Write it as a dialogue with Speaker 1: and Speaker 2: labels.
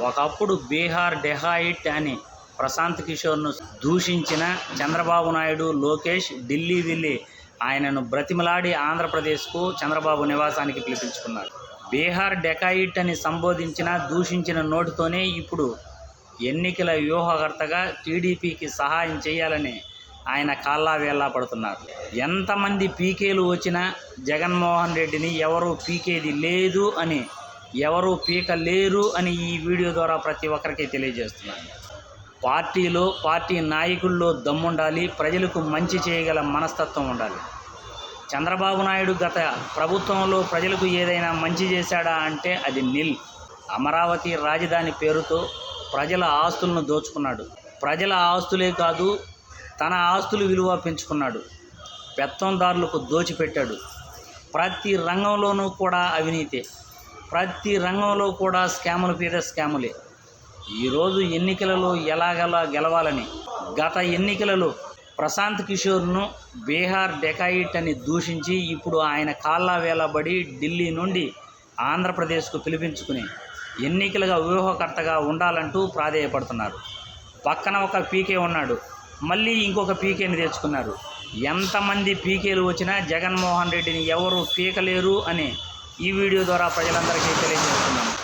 Speaker 1: ఒకప్పుడు బీహార్ డెహాయిట్ అని ప్రశాంత్ కిషోర్ను దూషించిన చంద్రబాబు నాయుడు లోకేష్ ఢిల్లీ వెళ్ళి ఆయనను బ్రతిమలాడి ఆంధ్రప్రదేశ్కు చంద్రబాబు నివాసానికి పిలిపించుకున్నారు. బీహార్ డెకాయిట్ అని సంబోధించిన దూషించిన నోటితోనే ఇప్పుడు ఎన్నికల వ్యూహకర్తగా టీడీపీకి సహాయం చేయాలని ఆయన కాల్లా వేళ్ళా పడుతున్నారు. ఎంతమంది పీకేలు వచ్చినా జగన్మోహన్ రెడ్డిని ఎవరూ పీకేది లేదు అని ఎవరు పీక లేరు అని ఈ వీడియో ద్వారా ప్రతి ఒక్కరికి తెలియజేస్తున్నాను. పార్టీలో పార్టీ నాయకుల్లో దమ్ముండాలి ప్రజలకు మంచి చేయగల మనస్తత్వం ఉండాలి. చంద్రబాబు నాయుడు గత ప్రభుత్వంలో ప్రజలకు ఏదైనా మంచి చేశాడా అంటే అది నిల్. అమరావతి రాజధాని పేరుతో ప్రజల ఆస్తులను దోచుకున్నాడు. ప్రజల ఆస్తులే కాదు తన ఆస్తుల విలువ పెంచుకున్నాడు. పెత్తందారులకు దోచిపెట్టాడు. ప్రతి రంగంలోనూ కూడా అవినీతే. ప్రతి రంగంలో కూడా స్కాముల పేద స్కాములే. ఈరోజు ఎన్నికలలో ఎలాగలా గెలవాలని గత ఎన్నికలలో ప్రశాంత్ కిషోర్ను బీహార్ డెకాయిట్ అని దూషించి ఇప్పుడు ఆయన కాళ్ళ వేలబడి ఢిల్లీ నుండి ఆంధ్రప్రదేశ్కు పిలిపించుకుని ఎన్నికలుగా వ్యూహకర్తగా ఉండాలంటూ ప్రాధేయపడుతున్నారు. పక్కన ఒక పీకే ఉన్నాడు మళ్ళీ ఇంకొక పీకేని తెచ్చుకున్నారు. ఎంతమంది పీకేలు వచ్చినా జగన్మోహన్ రెడ్డిని ఎవరు పీకలేరు అని ఈ వీడియో ద్వారా ప్రజలందరికీ తెలియజేస్తున్నాను.